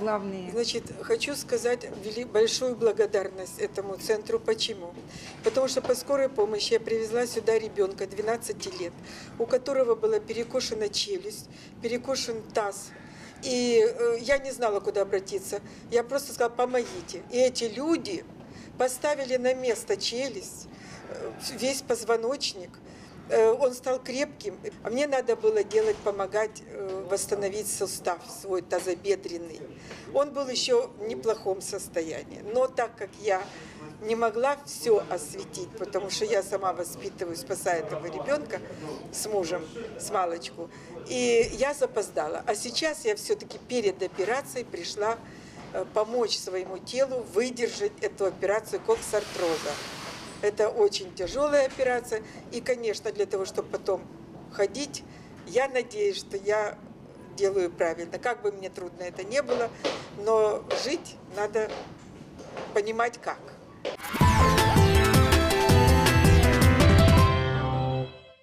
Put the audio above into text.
главные? Значит, хочу сказать большую благодарность этому центру. Почему? Потому что по скорой помощи я привезла сюда ребенка 12 лет, у которого была перекошена челюсть, перекошен таз. И э, я не знала, куда обратиться. Я просто сказала, помогите. И эти люди поставили на место челюсть, э, весь позвоночник. Э, Он стал крепким. А мне надо было делать, помогать э, восстановить сустав свой тазобедренный. Он был еще в неплохом состоянии. Но так как я не могла все осветить, потому что я сама воспитываю, спасаю этого ребенка с мужем, с малочку, и я запоздала. А сейчас я все-таки перед операцией пришла э, помочь своему телу выдержать эту операцию коксартроза. Это очень тяжелая операция. И, конечно, для того, чтобы потом ходить, я надеюсь, что я делаю правильно. Как бы мне трудно это не было, но жить надо понимать как.